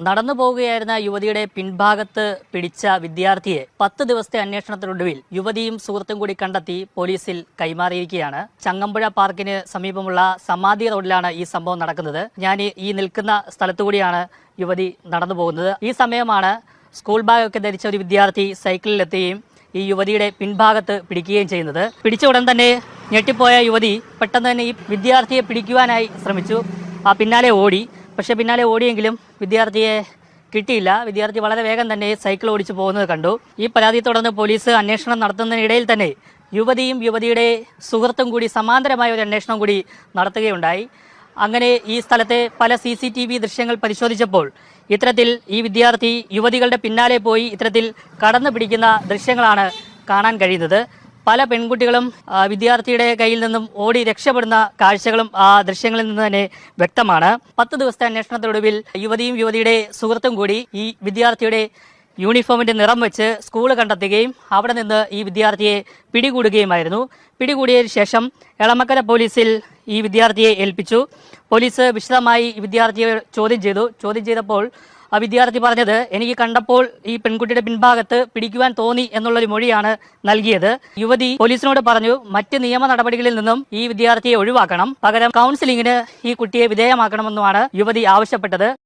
നടന്നു പോവുകയായിരുന്ന യുവതിയുടെ പിൻഭാഗത്ത് പിടിച്ച വിദ്യാർത്ഥിയെ പത്ത് ദിവസത്തെ അന്വേഷണത്തിനൊടുവിൽ യുവതിയും സുഹൃത്തും കൂടി കണ്ടെത്തി പോലീസിൽ കൈമാറിയിരിക്കുകയാണ്. ചങ്ങമ്പുഴ പാർക്കിന് സമീപമുള്ള സമാധി റോഡിലാണ് ഈ സംഭവം നടക്കുന്നത്. ഞാൻ ഈ- നിൽക്കുന്ന സ്ഥലത്തുകൂടിയാണ് യുവതി നടന്നു പോകുന്നത്. ഈ സമയമാണ് സ്കൂൾ ബാഗൊക്കെ ധരിച്ച ഒരു വിദ്യാർത്ഥി സൈക്കിളിലെത്തുകയും ഈ യുവതിയുടെ പിൻഭാഗത്ത് പിടിക്കുകയും ചെയ്യുന്നത്. പിടിച്ച ഉടൻ തന്നെ ഞെട്ടിപ്പോയ യുവതി പെട്ടെന്ന് തന്നെ ഈ വിദ്യാർത്ഥിയെ പിടിക്കുവാനായി ശ്രമിച്ചു. ആ പിന്നാലെ ഓടി. പക്ഷെ പിന്നാലെ ഓടിയെങ്കിലും വിദ്യാർത്ഥിയെ കിട്ടിയില്ല. വിദ്യാർത്ഥി വളരെ വേഗം തന്നെ സൈക്കിൾ ഓടിച്ചു പോകുന്നത് കണ്ടു. ഈ പരാതിയെ തുടർന്ന് പോലീസ് അന്വേഷണം നടത്തുന്നതിനിടയിൽ തന്നെ യുവതിയും യുവതിയുടെ സുഹൃത്തും കൂടി സമാന്തരമായ ഒരു അന്വേഷണം കൂടി നടത്തുകയുണ്ടായി. അങ്ങനെ ഈ സ്ഥലത്തെ പല സി സി ടി വി ദൃശ്യങ്ങൾ പരിശോധിച്ചപ്പോൾ ഇത്തരത്തിൽ ഈ വിദ്യാർത്ഥി യുവതികളുടെ പിന്നാലെ പോയി ഇത്തരത്തിൽ കടന്നു പിടിക്കുന്ന ദൃശ്യങ്ങളാണ് കാണാൻ കഴിയുന്നത്. പല പെൺകുട്ടികളും വിദ്യാർത്ഥിയുടെ കയ്യിൽ നിന്നും ഓടി രക്ഷപ്പെടുന്ന കാഴ്ചകളും ആ ദൃശ്യങ്ങളിൽ നിന്ന് തന്നെ വ്യക്തമാണ്. പത്ത് ദിവസത്തെ അന്വേഷണത്തിനൊടുവിൽ യുവതിയും യുവതിയുടെ സുഹൃത്തും കൂടി ഈ വിദ്യാർത്ഥിയുടെ യൂണിഫോമിന്റെ നിറം വെച്ച് സ്കൂൾ കണ്ടെത്തുകയും അവിടെ നിന്ന് ഈ വിദ്യാർത്ഥിയെ പിടികൂടുകയുമായിരുന്നു. പിടികൂടിയതിനു ശേഷം എളമക്കര പോലീസിൽ ഈ വിദ്യാർത്ഥിയെ ഏൽപ്പിച്ചു. പോലീസ് വിശദമായി വിദ്യാർത്ഥിയെ ചോദ്യം ചെയ്തു. ചോദ്യം ചെയ്തപ്പോൾ ആ വിദ്യാർത്ഥി പറഞ്ഞത് എനിക്ക് കണ്ടപ്പോൾ ഈ പെൺകുട്ടിയുടെ പിൻഭാഗത്ത് പിടിക്കുവാൻ തോന്നി എന്നുള്ളൊരു മൊഴിയാണ് നൽകിയത്. യുവതി പോലീസിനോട് പറഞ്ഞു മറ്റ് നിയമ നടപടികളിൽ നിന്നും ഈ വിദ്യാർത്ഥിയെ ഒഴിവാക്കണം. പകരം കൗൺസിലിംഗിന് ഈ കുട്ടിയെ വിധേയമാക്കണമെന്നുമാണ് യുവതി ആവശ്യപ്പെട്ടത്.